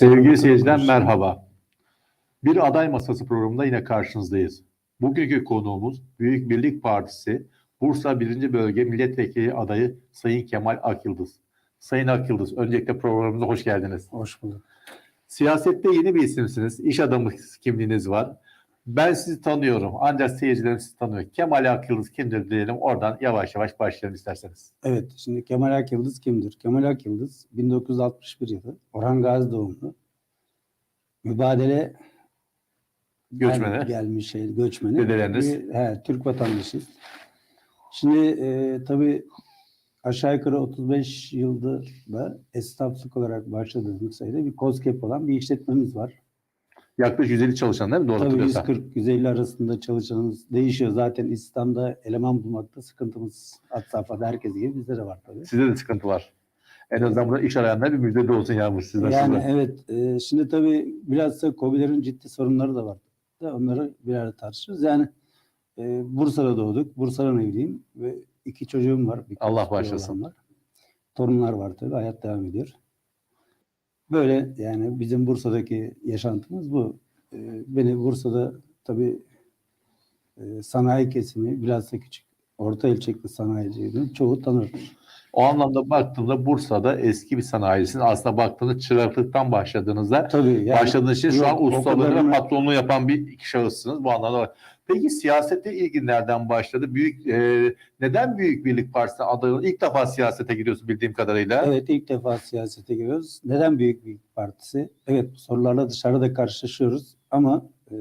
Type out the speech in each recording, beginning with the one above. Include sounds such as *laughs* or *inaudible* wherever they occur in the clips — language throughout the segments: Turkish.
Sevgili seyirciler merhaba. Bir aday masası programında yine karşınızdayız. Bugünkü konuğumuz Büyük Birlik Partisi Bursa 1. Bölge Milletvekili adayı Sayın Kemal Akyıldız. Sayın Akyıldız, öncelikle programımıza hoş geldiniz. Hoş bulduk. Siyasette yeni bir isimsiniz, iş adamı kimliğiniz var. Ben sizi tanıyorum, ancak seyircilerim sizi tanıyor. Kemal Akyıldız kimdir diyelim, oradan yavaş yavaş başlayalım isterseniz. Evet, şimdi Kemal Akyıldız kimdir? Kemal Akyıldız 1961 yılı Orhan Gazi doğumlu. Mübadele Göçmeni. gel- gelmiş şey, göçmeni. Dedeleriniz. Bir- he, Türk vatandaşıyız. Şimdi e, tabii aşağı yukarı 35 yılda da esnaflık olarak başladığımız sayıda bir COSGAP olan bir işletmemiz var. Yaklaşık 150 çalışan değil mi? Doğru Tabii hatırlıyorsam. 140-150 arasında çalışanımız değişiyor. Zaten İslam'da eleman bulmakta sıkıntımız safhada herkes gibi bizde de var tabii. Sizde de sıkıntı var. En azından burada iş arayanlar bir müjde olsun yağmur sizden. Yani size. evet. e, şimdi tabii biraz da COBİ'lerin ciddi sorunları da var. Da Onları bir arada tartışırız. Yani e, Bursa'da doğduk. Bursa'dan evliyim ve iki çocuğum var. Allah bağışlasın. Torunlar var tabii. Hayat devam ediyor. Böyle yani bizim Bursa'daki yaşantımız bu. E, beni Bursa'da tabii e, sanayi kesimi biraz da küçük orta ölçekli sanayiciydim. Çoğu tanır. O anlamda baktığımda Bursa'da eski bir sanayicisiniz. Aslında baktığınızda çıraklıktan başladığınızda Tabii yani başladığınız için şu an ustalığı ve patronluğu yapan bir şahıssınız. Bu anlamda. Peki siyasete ilgin nereden başladı? Büyük e, neden Büyük Birlik Partisi'ne adayın ilk defa siyasete giriyorsun bildiğim kadarıyla? Evet ilk defa siyasete giriyoruz. Neden Büyük Birlik Partisi? Evet bu sorularla dışarıda karşılaşıyoruz ama e,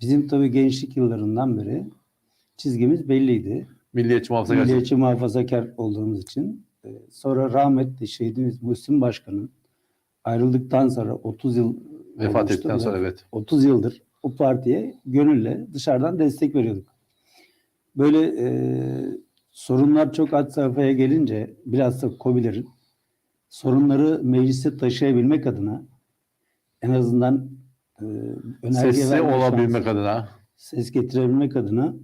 bizim tabii gençlik yıllarından beri çizgimiz belliydi. Milliyetçi muhafazakar. Milliyetçi muhafazakar olduğumuz için. E, sonra rahmetli şehidimiz Muhsin Başkan'ın ayrıldıktan sonra 30 yıl Vefat ettikten sonra evet. 30 yıldır o partiye gönülle dışarıdan destek veriyorduk. Böyle e, sorunlar çok had safhaya gelince biraz da COBİ'lerin sorunları meclise taşıyabilmek adına en azından e, önerge Sesli olabilmek şansı- adına. ses getirebilmek adına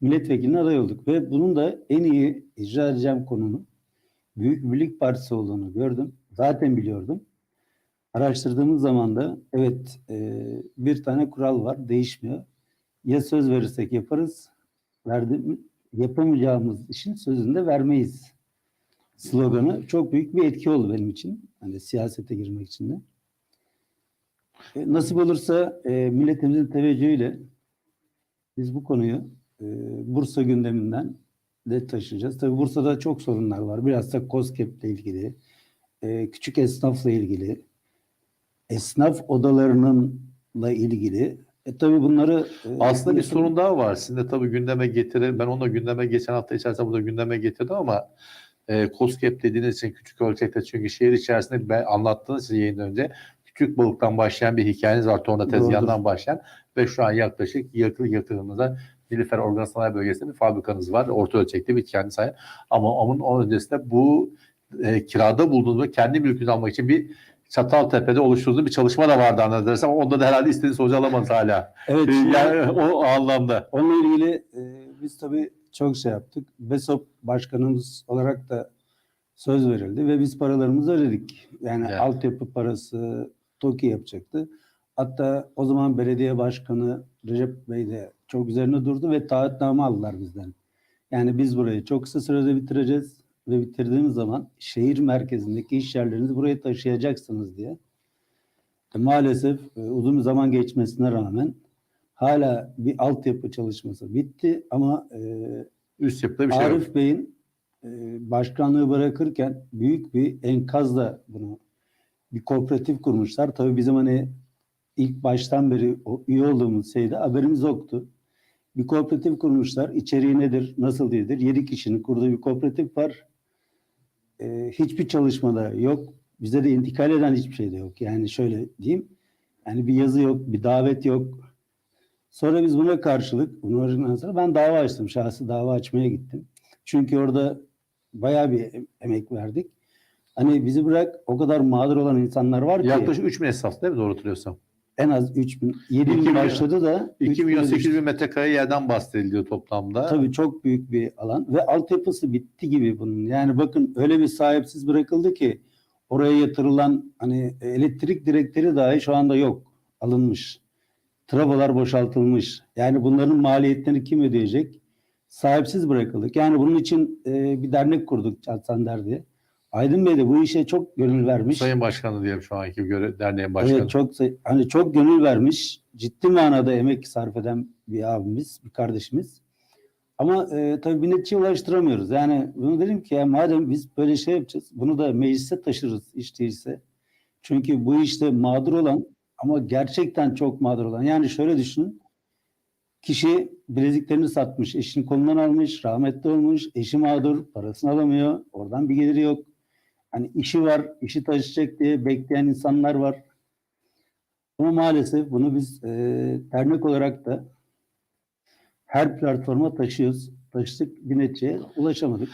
milletvekiline aday olduk. Ve bunun da en iyi icra edeceğim konunun Büyük Birlik Partisi olduğunu gördüm. Zaten biliyordum. Araştırdığımız zaman da evet e, bir tane kural var değişmiyor. Ya söz verirsek yaparız, verdim, yapamayacağımız işin sözünü de vermeyiz sloganı çok büyük bir etki oldu benim için. Hani siyasete girmek için de. E, nasip olursa e, milletimizin teveccühüyle biz bu konuyu e, Bursa gündeminden de taşıyacağız. Tabii Bursa'da çok sorunlar var. Biraz da COSGAP'le ilgili, e, küçük esnafla ilgili, esnaf odalarınınla ilgili. E, tabii bunları e, Aslında bir nasıl- sorun daha var. Sizin de tabii gündeme getirir. Ben onu gündeme geçen hafta içerisinde bunu da gündeme getirdim ama e, COSGAP dediğiniz için küçük ölçekte çünkü şehir içerisinde ben anlattığınız için yayından önce küçük balıktan başlayan bir hikayeniz var. Torna tezgahından başlayan ve şu an yaklaşık yakın yakınımıza Nilüfer Organ Sanayi Bölgesi'nde bir fabrikanız var. Orta ölçekli bir kendi sahip. Ama onun, onun öncesinde bu e, kirada bulduğunuz ve kendi mülkünüzü almak için bir Çataltepe'de oluşturduğu bir çalışma da vardı anladığınız ama onda da herhalde istediğiniz sonucu alamadınız hala. Evet, E, şimdi- yani o anlamda. Onunla ilgili e, biz tabii çok şey yaptık. BESOP başkanımız olarak da söz verildi ve biz paralarımızı ödedik. Yani Evet. altyapı parası TOKİ yapacaktı. Hatta o zaman belediye başkanı Recep Bey de çok üzerine durdu ve taahhütname aldılar bizden. Yani biz burayı çok kısa sürede bitireceğiz ve bitirdiğimiz zaman şehir merkezindeki iş yerlerinizi buraya taşıyacaksınız diye. E, maalesef e, uzun bir zaman geçmesine rağmen hala bir altyapı çalışması bitti ama e, Üst yapıda bir şey yok. Arif Bey'in e, başkanlığı bırakırken büyük bir enkazla bunu bir kooperatif kurmuşlar. Tabii bizim hani ilk baştan beri o üye olduğumuz şeyde haberimiz yoktu. Bir kooperatif kurmuşlar. İçeriği nedir, nasıl değildir? Yedi kişinin kurduğu bir kooperatif var. E, hiçbir çalışmada yok. Bize de intikal eden hiçbir şey de yok. Yani şöyle diyeyim. Yani bir yazı yok, bir davet yok. Sonra biz buna karşılık, bunu orijinal sonra ben dava açtım. Şahsi dava açmaya gittim. Çünkü orada bayağı bir em- emek verdik. Hani bizi bırak o kadar mağdur olan insanlar var ki Yaklaşık 3 bin esnaf değil mi doğru hatırlıyorsam? En az 3 bin, 7 İki bin başladı da 2 üç milyon bine 800 düştü. bin metrekare yerden bahsediliyor toplamda. Tabii çok büyük bir alan ve altyapısı bitti gibi bunun. Yani bakın öyle bir sahipsiz bırakıldı ki oraya yatırılan hani elektrik direkleri dahi şu anda yok. Alınmış. Trafolar boşaltılmış. Yani bunların maliyetlerini kim ödeyecek? Sahipsiz bırakıldık. Yani bunun için e, bir dernek kurduk Çatsander diye. Aydın Bey de bu işe çok gönül vermiş. Sayın Başkanı diyelim şu anki göre, derneğin başkanı. Evet çok hani çok gönül vermiş, ciddi manada emek sarf eden bir abimiz, bir kardeşimiz. Ama e, tabii neticeye ulaştıramıyoruz. Yani bunu dedim ki ya madem biz böyle şey yapacağız, bunu da meclise taşırız iş değilse. Çünkü bu işte mağdur olan ama gerçekten çok mağdur olan. Yani şöyle düşünün. Kişi bileziklerini satmış, eşini kolundan almış, rahmetli olmuş, eşi mağdur, parasını alamıyor, oradan bir geliri yok. Hani işi var, işi taşıyacak diye bekleyen insanlar var. Ama maalesef bunu biz e, dernek olarak da her platforma taşıyoruz. Taşıdık bir neticeye ulaşamadık.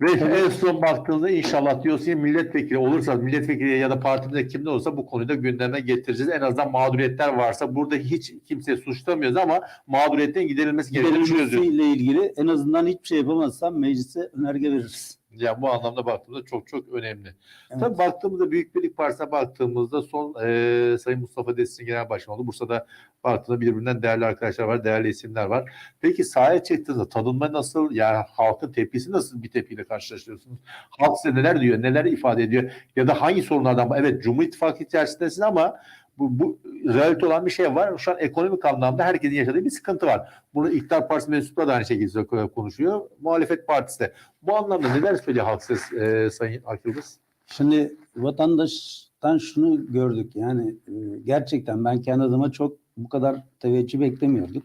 Ve Tabii. en son baktığında inşallah diyorsun ki milletvekili olursa, milletvekili ya da partimizde kimde olursa bu konuyu da gündeme getireceğiz. En azından mağduriyetler varsa burada hiç kimseyi suçlamıyoruz ama mağduriyetten giderilmesi düşünüyoruz. ile ilgili en azından hiçbir şey yapamazsam meclise önerge veririz. Yani bu anlamda baktığımızda çok çok önemli. Evet. Tabii baktığımızda Büyük Birlik Partisi'ne baktığımızda son e, Sayın Mustafa Destin Genel Başkan oldu. Bursa'da baktığında birbirinden değerli arkadaşlar var, değerli isimler var. Peki sahaya çıktığınızda tadılma nasıl? Yani halkın tepkisi nasıl bir tepkiyle karşılaşıyorsunuz? Halk size neler diyor, neler ifade ediyor? Ya da hangi sorunlardan? Evet Cumhur İttifakı içerisindesin ama bu, bu realite olan bir şey var. Şu an ekonomik anlamda herkesin yaşadığı bir sıkıntı var. Bunu İktidar Partisi mensupları da aynı şekilde konuşuyor. Muhalefet Partisi de. Bu anlamda neler söylüyor halk siz e, Sayın Akıldız? Şimdi vatandaştan şunu gördük yani e, gerçekten ben kendi adıma çok bu kadar teveccüh beklemiyorduk.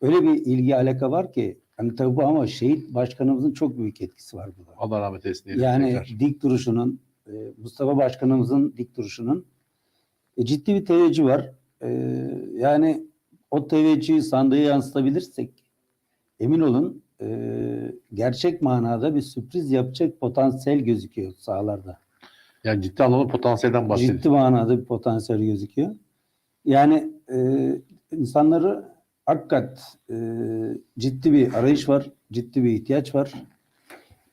Öyle bir ilgi alaka var ki hani tabii bu ama şehit başkanımızın çok büyük etkisi var burada. Allah rahmet eylesin. Yani tekrar. dik duruşunun e, Mustafa Başkanımızın dik duruşunun e, ciddi bir teveccüh var. E, yani o teveccühü sandığı yansıtabilirsek emin olun e, gerçek manada bir sürpriz yapacak potansiyel gözüküyor sahalarda. Yani ciddi anlamda potansiyelden bahsediyor. Ciddi manada bir potansiyel gözüküyor. Yani e, insanları hakikat e, ciddi bir arayış var, ciddi bir ihtiyaç var.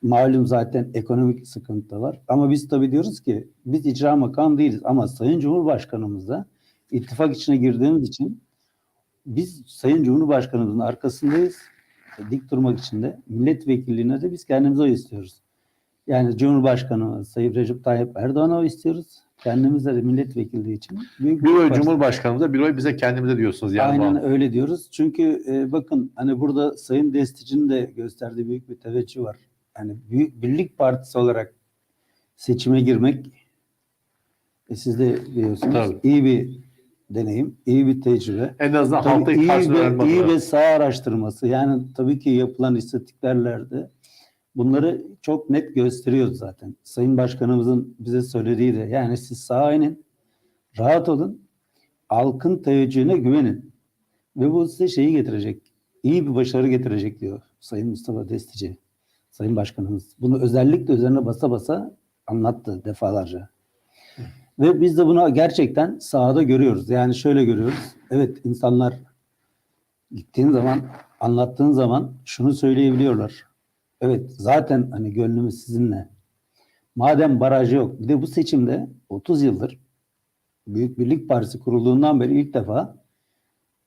Malum zaten ekonomik sıkıntı var. Ama biz tabii diyoruz ki biz icra makam değiliz. Ama Sayın Cumhurbaşkanımız da ittifak içine girdiğimiz için biz Sayın Cumhurbaşkanımızın arkasındayız. Dik durmak için de milletvekilliğine de biz kendimize oy istiyoruz. Yani Cumhurbaşkanı Sayın Recep Tayyip Erdoğan'a oy istiyoruz. Kendimize de milletvekilliği için. Büyük Bir oy Cumhurbaşkanımıza, bir oy bize kendimize diyorsunuz. Yani Aynen an- öyle diyoruz. Çünkü e, bakın hani burada Sayın Destici'nin de gösterdiği büyük bir teveccüh var. Yani Büyük Birlik Partisi olarak seçime girmek e, siz de biliyorsunuz Tabii. iyi bir deneyim, iyi bir tecrübe. En azından Tabii halkta iyi ve, iyi ve sağ araştırması. Yani tabii ki yapılan istatistiklerlerde bunları çok net gösteriyor zaten. Sayın Başkanımızın bize söylediği de yani siz sağa inin, rahat olun, halkın teveccühüne güvenin. Ve bu size şeyi getirecek, iyi bir başarı getirecek diyor Sayın Mustafa Destici, Sayın Başkanımız. Bunu özellikle üzerine basa basa anlattı defalarca. Ve biz de bunu gerçekten sahada görüyoruz. Yani şöyle görüyoruz. Evet insanlar gittiğin zaman, anlattığın zaman şunu söyleyebiliyorlar. Evet zaten hani gönlümüz sizinle. Madem baraj yok. Bir de bu seçimde 30 yıldır Büyük Birlik Partisi kurulduğundan beri ilk defa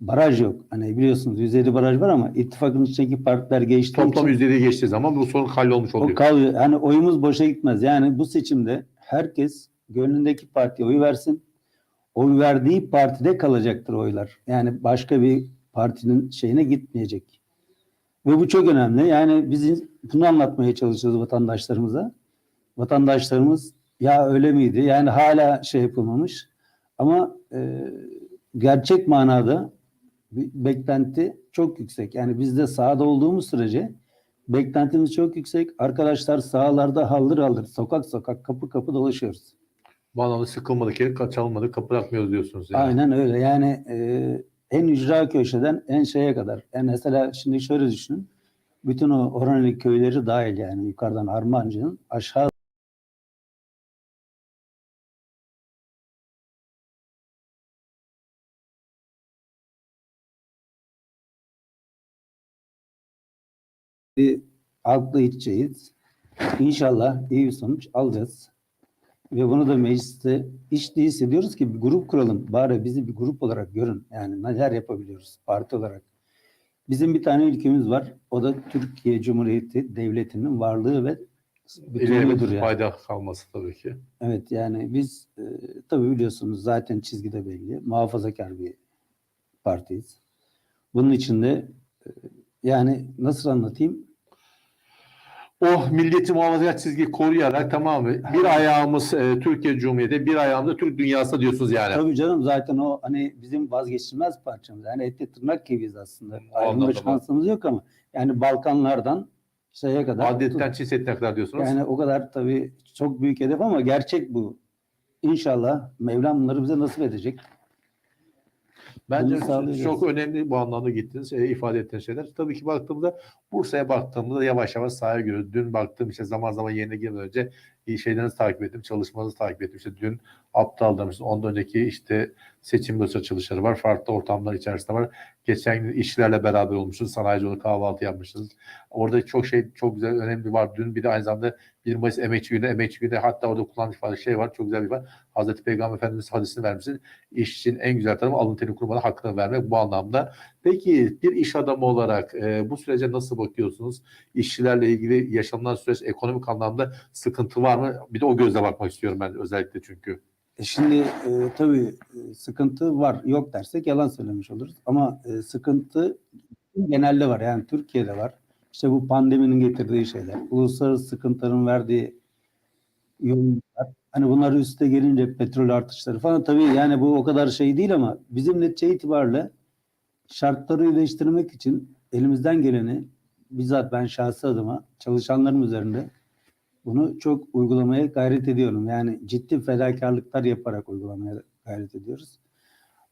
baraj yok. Hani biliyorsunuz 150 baraj var ama ittifakın içindeki partiler geçtiği Toplam için %7'yi geçtiği zaman bu sorun hallolmuş o oluyor. kalıyor. Yani oyumuz boşa gitmez. Yani bu seçimde herkes gönlündeki partiye oy versin. Oy verdiği partide kalacaktır oylar. Yani başka bir partinin şeyine gitmeyecek. Ve bu çok önemli. Yani biz bunu anlatmaya çalışıyoruz vatandaşlarımıza. Vatandaşlarımız ya öyle miydi? Yani hala şey yapılmamış. Ama e, gerçek manada beklenti çok yüksek. Yani biz de sahada olduğumuz sürece beklentimiz çok yüksek. Arkadaşlar sahalarda haldır haldır, sokak sokak, kapı kapı dolaşıyoruz. Bu anlamda sıkılmadık yere kaçalmadık, kapı bırakmıyoruz diyorsunuz. Yani. Aynen öyle. Yani e, en ücra köşeden en şeye kadar. Yani mesela şimdi şöyle düşünün. Bütün o Orhaneli köyleri dahil yani yukarıdan Armancı'nın aşağı bir halkla içeceğiz. İnşallah iyi bir sonuç alacağız. Ve bunu da mecliste hiç değilse diyoruz ki bir grup kuralım. Bari bizi bir grup olarak görün. Yani neler yapabiliyoruz parti olarak. Bizim bir tane ülkemiz var. O da Türkiye Cumhuriyeti Devleti'nin varlığı ve bütünlüğüdür yani. fayda kalması tabii ki. Evet yani biz e, tabii biliyorsunuz zaten çizgide belli. Muhafazakar bir partiyiz. Bunun içinde e, yani nasıl anlatayım? O milliyetçi muhafazakar çizgiyi koruyarak tamam mı? Bir ayağımız e, Türkiye Cumhuriyeti, bir ayağımız da Türk dünyası diyorsunuz yani. Tabii canım zaten o hani bizim vazgeçilmez parçamız. Yani ette tırnak gibiyiz aslında. Ayrılma şansımız yok ama yani Balkanlardan şeye kadar. Adetten Çin Seddi'ne kadar diyorsunuz. Yani o kadar tabii çok büyük hedef ama gerçek bu. İnşallah Mevlam bunları bize nasip edecek. Bence çok önemli bu anlamda gittiniz, e, ifade ettiğiniz şeyler. Tabii ki baktığımda Bursa'ya baktığımda yavaş yavaş sahaya görüyoruz. Dün baktığım işte zaman zaman yerine girmeden önce iyi şeylerinizi takip ettim, çalışmanızı takip ettim. İşte dün aptal demiştiniz. Ondan önceki işte seçim dosya çalışmaları var. Farklı ortamlar içerisinde var. Geçen gün işçilerle beraber olmuşsunuz. Sanayici olarak kahvaltı yapmışsınız. Orada çok şey, çok güzel, önemli var. Dün bir de aynı zamanda 1 Mayıs Emekçi Günü, Emekçi Günü hatta orada kullanılan ifade şey var. Çok güzel bir var. Hazreti Peygamber Efendimiz hadisini vermişsiniz. İşçinin en güzel tarafı alın teri kurmadan hakkını vermek bu anlamda. Peki bir iş adamı olarak e, bu sürece nasıl bakıyorsunuz? İşçilerle ilgili yaşanılan süreç ekonomik anlamda sıkıntı var mı? Bir de o gözle bakmak istiyorum ben özellikle çünkü. E Şimdi e, tabii e, sıkıntı var. Yok dersek yalan söylemiş oluruz. Ama e, sıkıntı genelde var. Yani Türkiye'de var. İşte bu pandeminin getirdiği şeyler. Uluslararası sıkıntıların verdiği yoğunluklar. Hani bunlar üste gelince petrol artışları falan. Tabii yani bu o kadar şey değil ama bizim netice itibariyle şartları iyileştirmek için elimizden geleni bizzat ben şahsi adıma çalışanlarım üzerinde bunu çok uygulamaya gayret ediyorum. Yani ciddi fedakarlıklar yaparak uygulamaya gayret ediyoruz.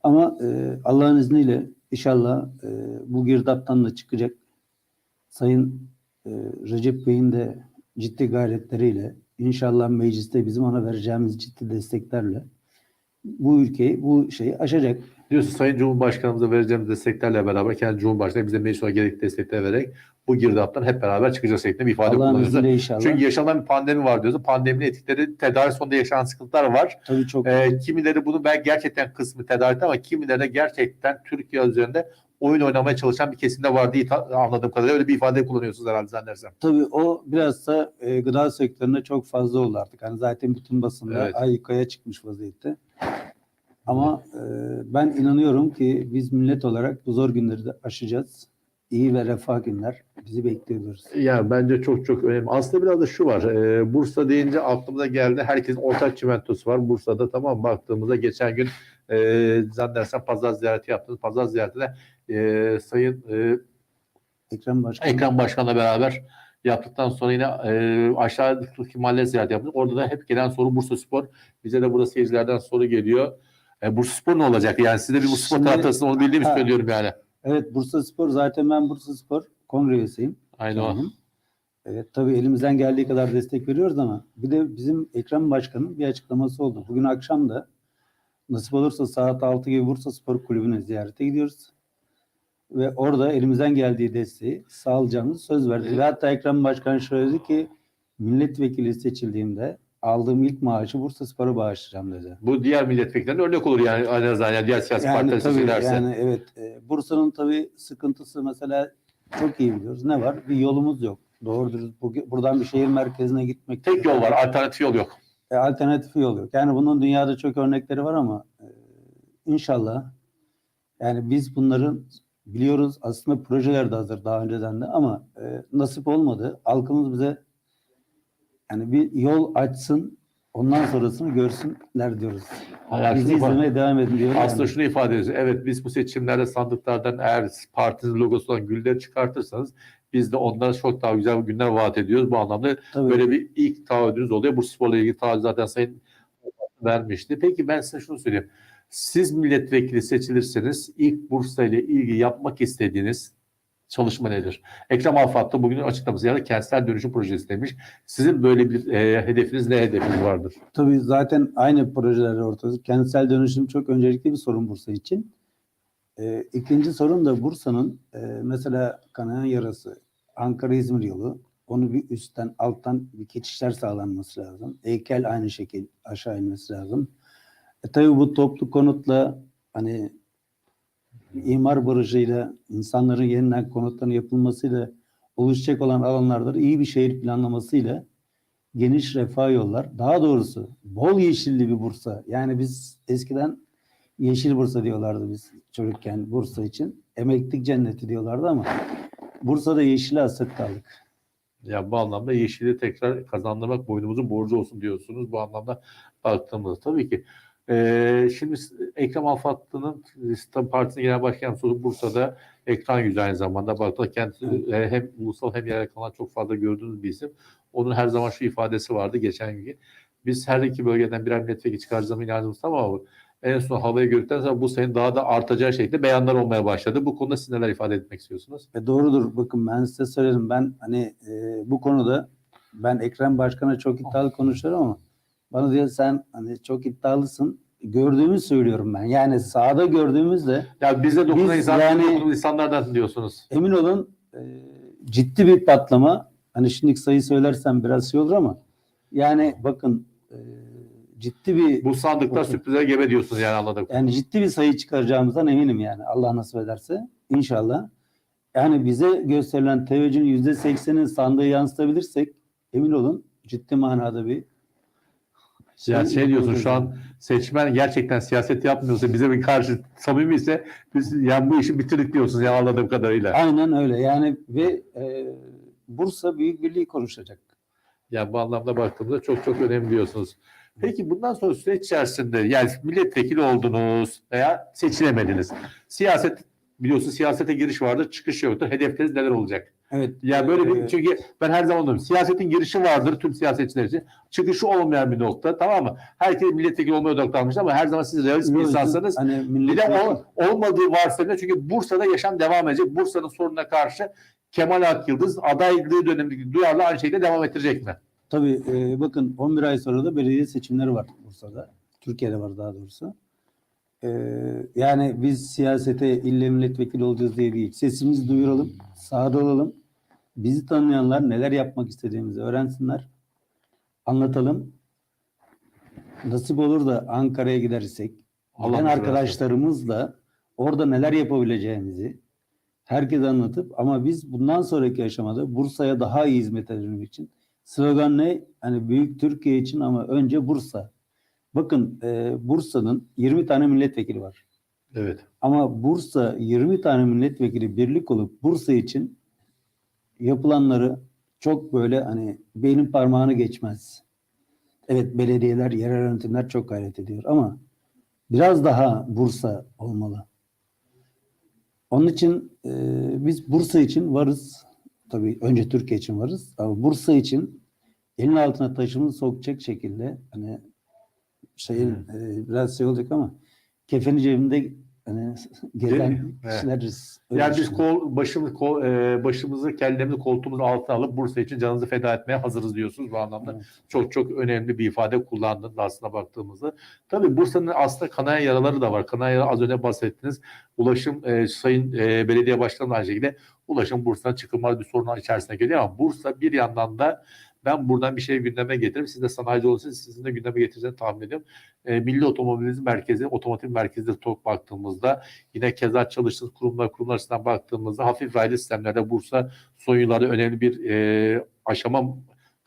Ama e, Allah'ın izniyle inşallah e, bu girdaptan da çıkacak. Sayın e, Recep Bey'in de ciddi gayretleriyle inşallah mecliste bizim ona vereceğimiz ciddi desteklerle bu ülkeyi, bu şeyi aşacak. Diyorsun Sayın Cumhurbaşkanımıza vereceğimiz desteklerle beraber kendi Cumhurbaşkanı bize meclis gerekli destekler vererek bu girdaptan hep beraber çıkacağız şeklinde bir ifade inşallah. Çünkü yaşanan bir pandemi var diyorsun. Pandeminin etkileri tedarik sonunda yaşanan sıkıntılar var. Tabii çok Ee, kimileri bunu ben gerçekten kısmı tedarikte ama kimileri de gerçekten Türkiye üzerinde oyun oynamaya çalışan bir kesimde var diye anladığım kadarıyla öyle bir ifade kullanıyorsunuz herhalde zannedersem. Tabii o biraz da e, gıda sektöründe çok fazla oldu artık. Hani zaten bütün basında Evet. ayyukaya çıkmış vaziyette. Ama e, ben inanıyorum ki biz millet olarak bu zor günleri de aşacağız. İyi ve refah günler bizi bekliyoruz. Yani bence çok çok önemli. Aslında biraz da şu var. e, Bursa deyince aklımıza geldi. Herkesin ortak çimentosu var. Bursa'da tamam baktığımızda geçen gün e, zannedersem pazar ziyareti yaptınız. Pazar ziyaretinde e, Sayın e, Ekrem Başkan. Ekrem Başkan'la beraber yaptıktan sonra yine e, aşağıdaki mahalle ziyareti yaptık. Orada da hep gelen soru Bursa Spor. Bize de burada seyircilerden soru geliyor. E, Bursa Spor ne olacak? Yani siz de bir Bursa Spor taraftarısınız. Onu bildiğimi söylüyorum yani. Evet Bursa Spor zaten ben Bursa Spor kongre üyesiyim. Aynen o. Evet tabii elimizden geldiği kadar destek veriyoruz ama bir de bizim Ekrem Başkan'ın bir açıklaması oldu. Bugün akşam da nasip olursa saat 6 gibi Bursa Spor Kulübü'ne ziyarete gidiyoruz. Ve orada elimizden geldiği desteği sağlayacağımız söz verdi. Ve hatta Ekrem Başkan şöyle dedi ki milletvekili seçildiğimde aldığım ilk maaşı Bursa Spor'a bağışlayacağım dedi. Bu diğer milletvekillerine örnek olur yani. En azından yani diğer siyasi Yani partiler tabii seçilerse. yani evet e, Bursa'nın tabii sıkıntısı mesela çok iyi biliyoruz. Ne var? Bir yolumuz yok. Doğru dürüst bu- buradan bir şehir merkezine gitmek Tek yol var. Alternatif yol yok. E, alternatifi yol yok. Yani bunun dünyada çok örnekleri var ama e, inşallah yani biz bunların biliyoruz aslında projeler de hazır daha önceden de ama e, nasip olmadı. Halkımız bize yani bir yol açsın ondan sonrasını görsünler diyoruz. Yani Bizi izlemeye devam edin diyoruz. Aslında yani. şunu ifade ediyoruz. Evet biz bu seçimlerde sandıklardan eğer partinin logosu olan gülleri çıkartırsanız biz de onlara çok daha güzel günler vaat ediyoruz. Bu anlamda Tabii. böyle bir ilk taahhüdünüz oluyor. Bu sporla ilgili taahhüt zaten Sayın vermişti. Peki ben size şunu söyleyeyim. Siz milletvekili seçilirseniz ilk Bursa ile ilgili yapmak istediğiniz çalışma nedir? Ekrem Afat'ta bugün açıklaması yani kentsel dönüşüm projesi demiş. Sizin böyle bir e, hedefiniz ne hedefiniz vardır? Tabii zaten aynı projeler ortada. Kentsel dönüşüm çok öncelikli bir sorun Bursa için. Ee, ikinci sorun da Bursa'nın e, mesela kanayan yarası Ankara-İzmir yolu Onu bir üstten alttan bir geçişler sağlanması lazım. Heykel aynı şekilde aşağı inmesi lazım. E tabii bu toplu konutla hani imar barajıyla insanların yeniden konutların yapılmasıyla oluşacak olan alanlarda da iyi bir şehir planlamasıyla geniş refah yollar. Daha doğrusu bol yeşilli bir Bursa. Yani biz eskiden Yeşil Bursa diyorlardı biz çocukken Bursa için. Emeklilik cenneti diyorlardı ama Bursa'da yeşile hasret kaldık. Ya bu anlamda yeşili tekrar kazandırmak boynumuzun borcu olsun diyorsunuz. Bu anlamda baktığımızda tabii ki. Ee, şimdi Ekrem Alfatlı'nın İslam Partisi'nin genel başkan yardımcısı Bursa'da ekran yüzü aynı zamanda. Baktığında kendisi e, hem ulusal hem yerel kanallar çok fazla gördüğünüz bir isim. Onun her zaman şu ifadesi vardı geçen gün. Biz her iki bölgeden birer milletvekili çıkaracağımız inancımız ama en son havayı gördükten sonra bu senin daha da artacağı şekilde beyanlar olmaya başladı. Bu konuda siz neler ifade etmek istiyorsunuz? Ve doğrudur. Bakın ben size söyledim. Ben hani e, bu konuda ben Ekrem Başkan'a çok iddialı konuşuyorum ama bana diyor sen hani çok iddialısın. Gördüğümü söylüyorum ben. Yani sahada gördüğümüzde Ya bize dokunan Biz insan, yani- dokunan insanlardan diyorsunuz. emin olun e, ciddi bir patlama. Hani şimdi sayı söylersem biraz şey olur ama yani bakın e, ciddi bir Bu sandıklar Bakın. sürprize gebe diyorsunuz yani anladım. yani ciddi bir sayı çıkaracağımızdan eminim yani Allah nasip ederse inşallah. Yani bize gösterilen teveccühün yüzde sekseni sandığı yansıtabilirsek emin olun ciddi manada bir Yani şey diyorsun şu an seçmen gerçekten siyaset yapmıyorsa bize bir karşı samimi ise biz yani bu işi bitirdik diyorsunuz ya anladığım kadarıyla. Aynen öyle yani ve e, Bursa Büyük Birliği konuşacak. Yani bu anlamda baktığımızda çok çok önemli diyorsunuz. Peki bundan sonra süreç içerisinde yani milletvekili oldunuz veya seçilemediniz. Siyaset biliyorsun siyasete giriş vardır, çıkış yoktur. Hedefleriniz neler olacak? Evet. Ya böyle bir e, çünkü ben her zaman diyorum siyasetin girişi vardır tüm siyasetçiler için. Çıkışı olmayan bir nokta tamam mı? Herkes milletvekili olmaya odaklanmış ama her zaman siz realist bir insansanız hani bir de ol- olmadığı varsayımda çünkü Bursa'da yaşam devam edecek. Bursa'nın sorununa karşı Kemal Akyıldız adaylığı dönemindeki duyarlı aynı şekilde devam ettirecek mi? Tabii e, bakın 11 ay sonra da belediye seçimleri var Bursa'da. Türkiye'de var daha doğrusu. E, yani biz siyasete ille milletvekili olacağız diye değil. Sesimizi duyuralım, sahada olalım. Bizi tanıyanlar neler yapmak istediğimizi öğrensinler. Anlatalım. Nasip olur da Ankara'ya gidersek, Allah giden arkadaşlarımızla orada neler yapabileceğimizi herkese anlatıp ama biz bundan sonraki aşamada Bursa'ya daha iyi hizmet edebilmek için slogan ne? Hani büyük Türkiye için ama önce Bursa. Bakın e, Bursa'nın 20 tane milletvekili var. Evet. Ama Bursa 20 tane milletvekili birlik olup Bursa için yapılanları çok böyle hani beynin parmağını geçmez. Evet belediyeler, yerel yönetimler çok gayret ediyor ama biraz daha Bursa olmalı. Onun için e, biz Bursa için varız. Tabii önce Türkiye için varız ama Bursa için elin altına taşımızı sokacak şekilde hani şeyin e, biraz şey olacak ama kefeni cebinde hani *laughs* Evet. kişileriz. Yani biz düşünüyorum. kol, başımız, kol, e, başımızı kellemizi koltuğumuzun altına alıp Bursa için canınızı feda etmeye hazırız diyorsunuz bu anlamda. Evet. Çok çok önemli bir ifade kullandınız aslında baktığımızda. Tabii Bursa'nın aslında kanayan yaraları da var. Kanayan yara az önce bahsettiniz. Ulaşım e, Sayın e, Belediye Başkanı aynı şekilde ulaşım Bursa'na çıkılmaz bir sorun içerisine geliyor ama Bursa bir yandan da ben buradan bir şey gündeme getiririm. Siz de sanayici olursanız sizin de gündeme getireceğini tahmin ediyorum. E, Milli Otomobilizm Merkezi, otomotiv merkezinde TOK baktığımızda yine keza çalıştığınız kurumlar, kurumlar açısından baktığımızda hafif raylı sistemlerde Bursa son yıllarda önemli bir e, aşama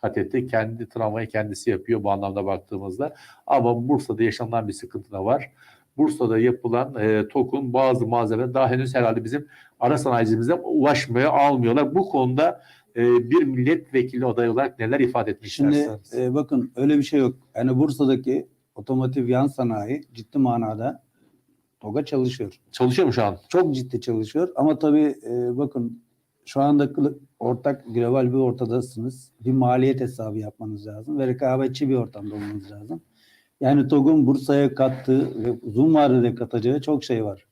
kat etti. Kendi tramvayı kendisi yapıyor bu anlamda baktığımızda. Ama Bursa'da yaşanan bir sıkıntı da var. Bursa'da yapılan e, TOK'un bazı malzemeler daha henüz herhalde bizim ara sanayicimize ulaşmaya almıyorlar. Bu konuda e, bir milletvekili adayı olarak neler ifade etmek Şimdi e, bakın öyle bir şey yok. Yani Bursa'daki otomotiv yan sanayi ciddi manada TOG'a çalışıyor. Çalışıyor mu şu an? Çok ciddi çalışıyor ama tabii e, bakın şu anda ortak global bir ortadasınız. Bir maliyet hesabı yapmanız lazım ve rekabetçi bir ortamda olmanız lazım. Yani TOG'un Bursa'ya kattığı ve uzun vadede katacağı çok şey var.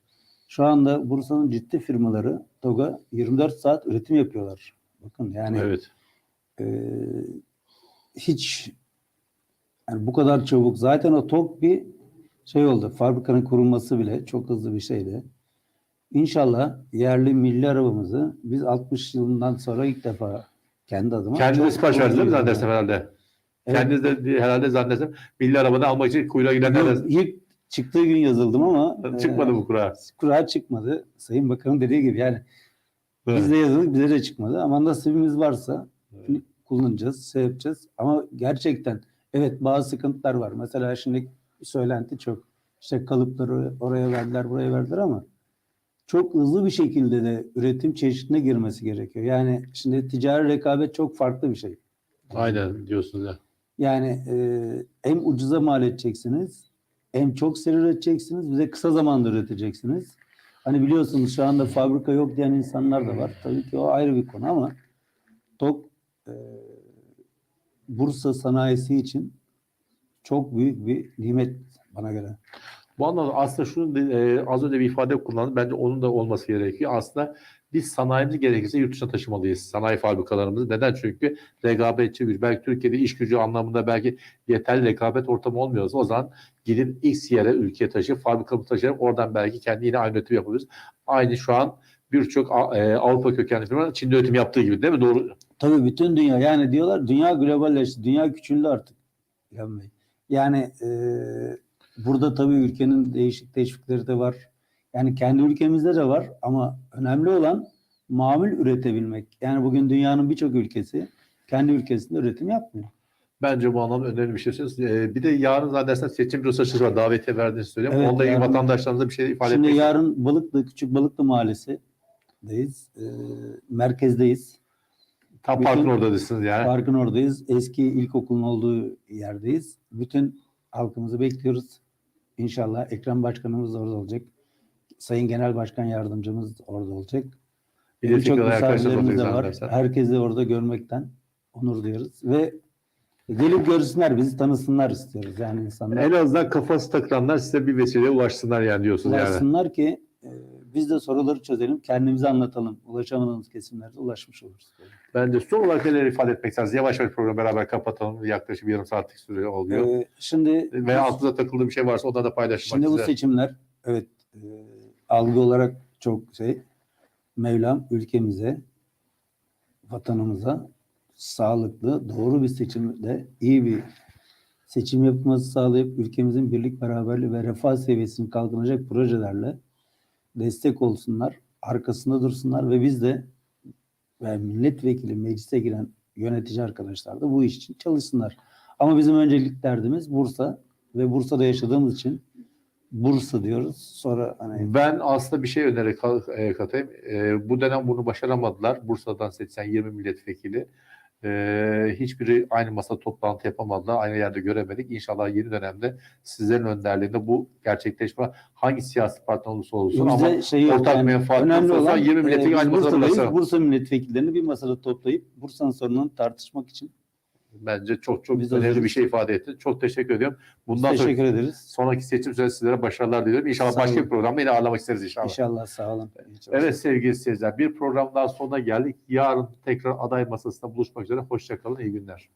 Şu anda Bursa'nın ciddi firmaları TOG'a 24 saat üretim yapıyorlar. Bakın yani Evet. e, hiç yani bu kadar çabuk zaten o TOG bir şey oldu. Fabrikanın kurulması bile çok hızlı bir şeydi. İnşallah yerli milli arabamızı biz 60 yılından sonra ilk defa kendi adıma. Kendiniz verdiniz değil mi zannedersem herhalde? Evet. Kendiniz de herhalde zannedersem milli arabanı almak için kuyruğa gidenler Yok, ilk çıktığı gün yazıldım ama çıkmadı e, bu kura. kura çıkmadı. Sayın Bakan'ın dediği gibi yani Evet. biz de yazıldık bize de çıkmadı ama nasibimiz varsa kullanacağız, şey yapacağız. Ama gerçekten evet bazı sıkıntılar var. Mesela şimdi söylenti çok. İşte kalıpları oraya verdiler, buraya verdiler ama çok hızlı bir şekilde de üretim çeşidine girmesi gerekiyor. Yani şimdi ticari rekabet çok farklı bir şey. Aynen diyorsunuz ya. Yani e, hem ucuza mal edeceksiniz, hem çok seri üreteceksiniz, bir de kısa zamanda üreteceksiniz. Hani biliyorsunuz şu anda fabrika yok diyen insanlar da var. Tabii ki o ayrı bir konu ama TOK e, Bursa sanayisi için çok büyük bir nimet bana göre. Bu anlamda aslında şunu e, az önce bir ifade kullandım. Bence onun da olması gerekiyor. Aslında biz sanayimiz gerekirse yurt dışına taşımalıyız. Sanayi fabrikalarımızı. Neden? Çünkü rekabetçi bir. Belki Türkiye'de iş gücü anlamında belki yeterli rekabet ortamı olmuyorsa o zaman gidip X yere ülkeye taşıyıp fabrikamızı taşıyıp oradan belki kendi yine aynı üretim yapabiliriz. Aynı şu an birçok e, Avrupa kökenli firma Çin'de üretim yaptığı gibi değil mi? Doğru. Tabii bütün dünya yani diyorlar dünya globalleşti, dünya küçüldü artık. Yani e, burada tabii ülkenin değişik teşvikleri de var. Yani kendi ülkemizde de var ama önemli olan mamul üretebilmek. Yani bugün dünyanın birçok ülkesi kendi ülkesinde üretim yapmıyor. Bence bu anlamda önemli bir şey söylüyorsunuz. E, bir de yarın zannedersen seçim bürosu var. Davetiye verdiğinizi söylüyorum. Evet, Onunla ilgili yarın- vatandaşlarımıza bir şey ifade Şimdi etmek yarın Balıklı, Küçük Balıklı Mahallesi'deyiz. E, merkezdeyiz. Tam bütün- parkın oradasınız yani. Parkın oradayız. Eski ilkokulun olduğu yerdeyiz. Bütün halkımızı bekliyoruz. İnşallah Ekrem Başkanımız da orada olacak. Sayın Genel Başkan Yardımcımız orada olacak. De tekrar arkadaşlar misafirlerimiz de var. Herkesi orada görmekten onur duyuyoruz. Ve gelip görsünler, bizi tanısınlar istiyoruz. Yani insanlar En azından kafası takılanlar size bir vesileye ulaşsınlar yani diyorsunuz yani. ulaşsınlar ki e, biz de soruları çözelim, kendimizi anlatalım. Ulaşamadığımız kesimlerde ulaşmış oluruz. Bence son olarak neler ifade etmek istersiniz? Yavaş yavaş programı beraber kapatalım. Yaklaşık bir yarım saatlik süre oluyor. Ee, şimdi Ve aklınıza takıldığı bir şey varsa onları da paylaşmak Şimdi bu size. seçimler evet e, algı olarak çok şey Mevlam ülkemize vatanımıza sağlıklı doğru bir seçimde iyi bir seçim yapılması sağlayıp ülkemizin birlik beraberliği ve refah seviyesini kalkınacak projelerle destek olsunlar, arkasında dursunlar ve biz de ve milletvekili meclise giren yönetici arkadaşlar da bu iş için çalışsınlar. Ama bizim öncelik derdimiz Bursa ve Bursa'da yaşadığımız için Bursa diyoruz. Sonra hani Ben aslında bir şey önererek e, katayım. E, bu dönem bunu başaramadılar. Bursa'dan seçen 20 milletvekili. E, hiçbiri aynı masa toplantı yapamadılar. Aynı yerde göremedik. İnşallah yeni dönemde sizlerin önderliğinde bu gerçekleşme hangi siyasi parti olursa olsun ama bize şey yok ortak yani, menfaat önemli olsa olan 20 milletvekili e, aynı masada. Bursa milletvekillerini bir masada toplayıp Bursa'nın sorununu tartışmak için bence çok çok Biz önemli bir şey ifade etti. Çok teşekkür ediyorum. Bundan sonra teşekkür ederiz. sonraki seçim sürecinde sizlere başarılar diliyorum. İnşallah Sağ başka olun. bir programda yine ağırlamak isteriz inşallah. İnşallah sağ olun. Evet sevgili seyirciler bir program daha sonuna geldik. Yarın tekrar aday masasında buluşmak üzere. Hoşçakalın, iyi günler.